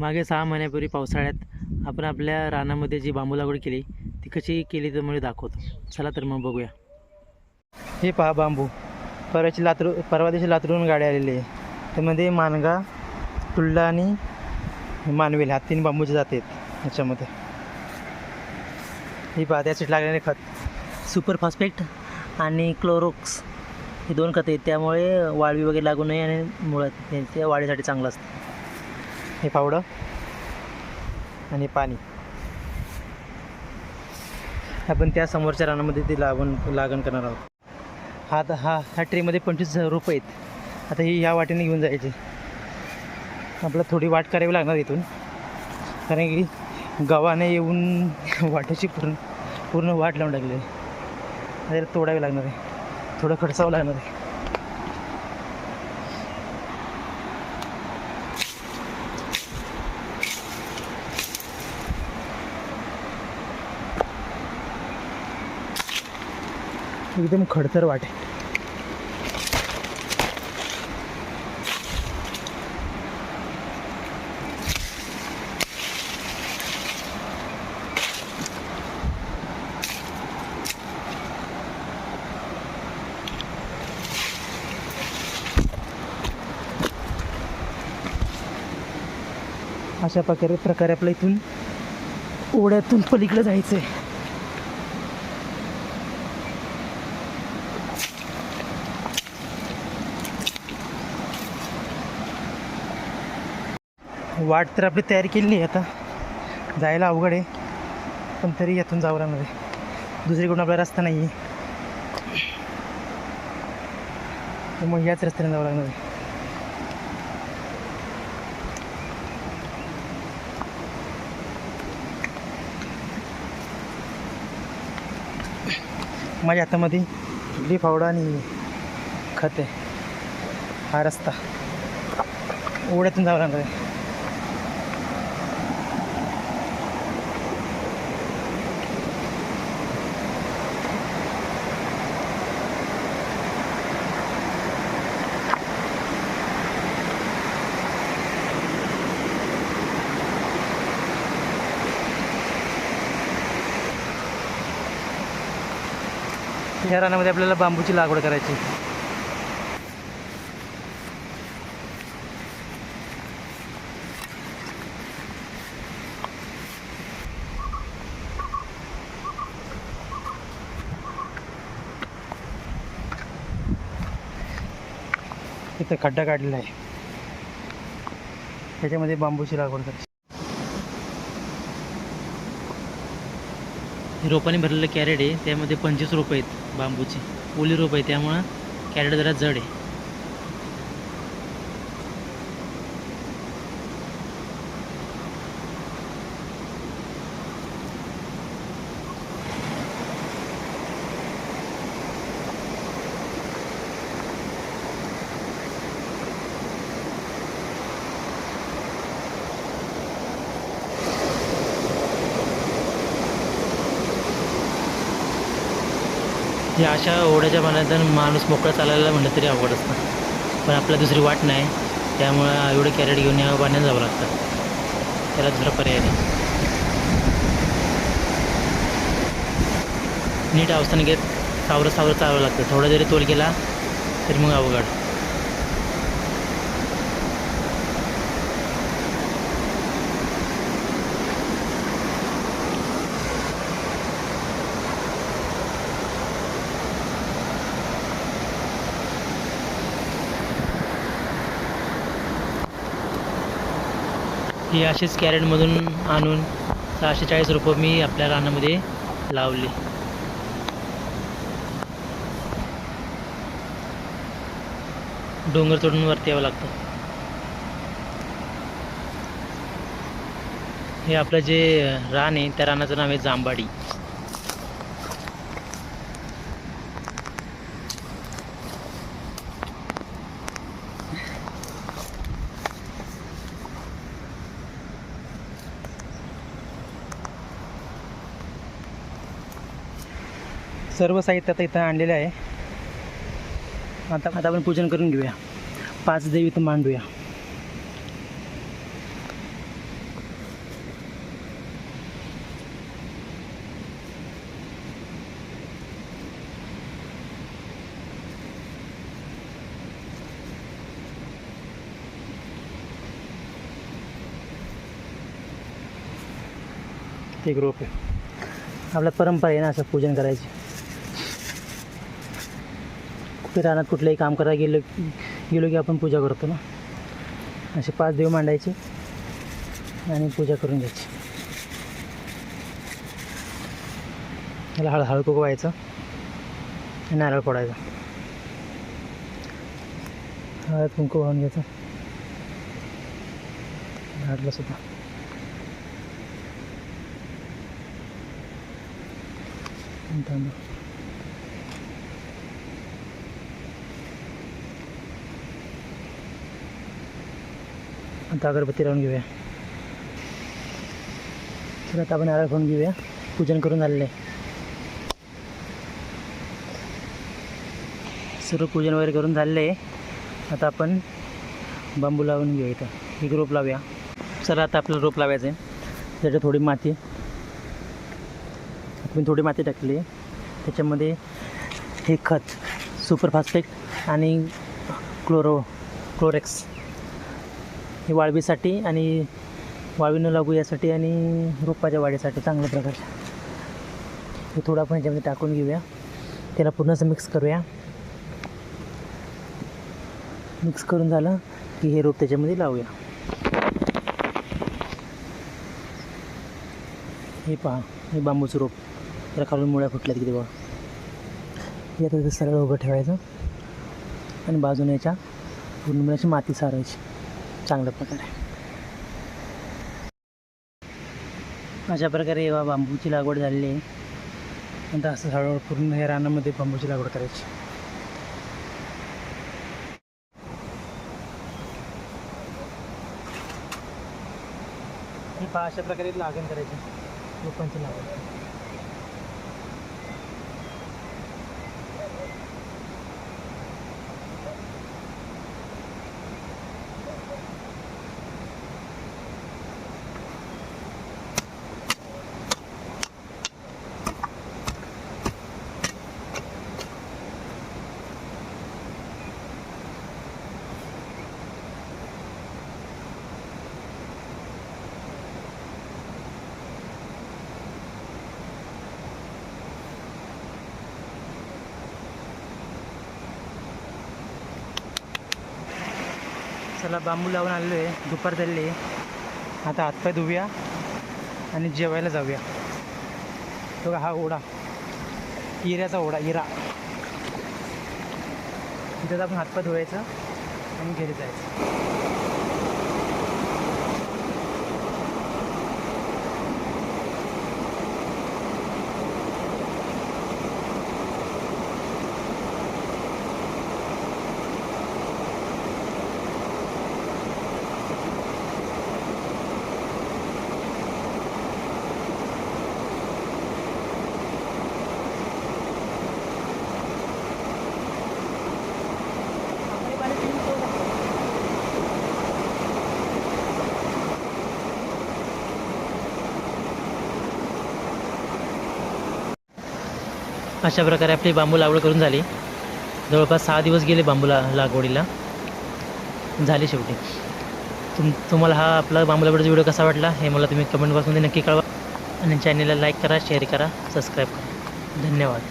मागे सहा महिन्यापूर्वी पावसाळ्यात आपण आपल्या रानामध्ये जी बांबू लागवड केली ती कशी केली तर मला दाखवतो. चला तर मग बघूया. हे पहा बांबू. परवाची लातरू परवा दिवशी लातरून गाडी आलेली आहे. त्यामध्ये मानगा टुल्ला आणि मानवेल ह्या तीन बांबूचे जात आहेत याच्यामध्ये. ही पहा त्यासाठी लागलेले खत. सुपर फॉस्फेट आणि क्लोरोक्स हे दोन खत आहेत. त्यामुळे वाळवी वगैरे लागू नये आणि मुळात त्यांच्या वाढीसाठी चांगलं असतं. हे फावडं आणि पाणी. आपण त्या समोरच्या रानामध्ये ते लागण लागण करणार आहोत. हा तर हा ह्या ट्रेमध्ये पंचवीस रोपं आहेत. आता ही ह्या वाटेने घेऊन जायची. आपल्याला थोडी वाट करावी लागणार इथून. कारण की गावाने येऊन वाटेची पूर्ण पूर्ण वाट लावून टाकली आहे. त्याला तोडावी लागणार आहे. थोडं खडसावं लागणार आहे. एकदम खडतर वाट. आहे अशा प्रकारे प्रकारे आपल्या इथून ओढ्यातून पलीकडे जायचं आहे वाट तर आपली तयारी केलेली आहे आता. जायला अवघड आहे. पण तरी यातून जावं लागणार आहे. दुसरीकडून आपला रस्ता नाही आहे मग याच रस्त्याने जावं लागणार आहे. माझ्या हातामध्ये इडली फावडा आणि खत आहे. हा रस्ता. ओढ्यातून जावं लागणार आहे. या रानामध्ये आपल्याला बांबूची लागवड करायची. इथं खड्डा काढलेला आहे. त्याच्यामध्ये बांबूची लागवड करायची. रोपाने भरलेलं कॅरेट आहे त्यामध्ये पंचवीस रोपं आहेत. बांबूची ओली रोप आहे त्यामुळं कॅरेट जरा जड आहे. या अशा ओढ्याच्या पाण्यातून माणूस मोकळा चालायला म्हटलं तरी अवघड असतं. पण आपल्या दुसरी वाट नाही त्यामुळं एवढं कॅरेट घेऊन या पाण्यात जावं लागतं. त्याला दुसरा पर्याय नाही. नीट अवस्थाने घेत सावरं सावरं चालावं लागतं. थोडा जरी तोल केला तरी मग अवघड. ही अशीच कॅरेटमधून आणून सहाशे चाळीस रुपये मी आपल्या रानामध्ये लावली. डोंगर चढून वरती यावं लागतं. हे आपलं जे रान आहे त्या रानाचं नाव आहे जांबाडी सर्व साहित्य आता इथं आणलेलं आहे. आता आता आपण पूजन करून घेऊया. पाच देवी इथं मांडूया. ते ग्रुप आहे. आपल्या परंपरा आहे ना असं पूजन करायची. रानात कुठलंही काम करायला गेलो गेलो की आपण पूजा करतो ना. असे पाच देव मांडायचे आणि पूजा करून घ्यायची. त्याला हळ हळकूक व्हायचं नारळ फोडायचा. हळद कुंकू वाहून घ्यायचं. झाडलं सुद्धा. तांदूळ. आता अगरबत्ती लावून घेऊया. तर आता आपण नारळ फोडून घेऊया. पूजन करून झालेलं आहे. सर्व पूजन वगैरे करून झालेलं आहे. आता आपण बांबू लावून घेऊया इथं. एक रोप लावूया. चला आता आपल्याला रोप लावायचं आहे. त्याच्यात थोडी माती. आपण थोडी माती टाकली आहे. त्याच्यामध्ये हे खत सुपर फास्फेट आणि क्लोरो क्लोरेक्स. हे वाळवीसाठी आणि वाळवी न लागू यासाठी आणि रोपाच्या वाढीसाठी चांगल्या प्रकारच्या. हे थोडं आपण ह्याच्यामध्ये टाकून घेऊया. त्याला पूर्ण असं मिक्स करूया. मिक्स करून झालं की हे रोप त्याच्यामध्ये लावूया. हे पहा हे बांबूचं रोप. त्याला खालून मुळ्या फुटल्यात किती बघा हे सरळ उभं ठेवायचं. आणि बाजूने याच्या पूर्ण अशी माती सारायची. चांगल्या प्रकारे अशा प्रकारे बा बांबूची लागवड झालेली आहे. नंतर असं हळूहळू पूर्ण हे रानामध्ये बांबूची लागवड करायची. हे पहा अशा प्रकारे लागण करायची. रोपांची लागवड. चला बांबू लावून आलेलो आहे दुपार चालले आता हातपाय धुऊया आणि जेवायला जाऊया. बघा हा ओढा. इऱ्याचा ओढा इरा. तिथं आपण हातपाय धुवायचं आणि घरी जायचं. अशा प्रकारे आपली बांबू लागवड करून झाली. जवळपास सहा दिवस गेले बांबू ला लागवडीला. झाली शेवटी. तुम तुम्हाला हा आपला बांबू लागवडीचा व्हिडिओ कसा वाटला हे मला तुम्ही कमेंट बॉक्समध्ये नक्की कळवा. आणि चॅनलला लाईक करा शेअर करा सबस्क्राईब करा. धन्यवाद.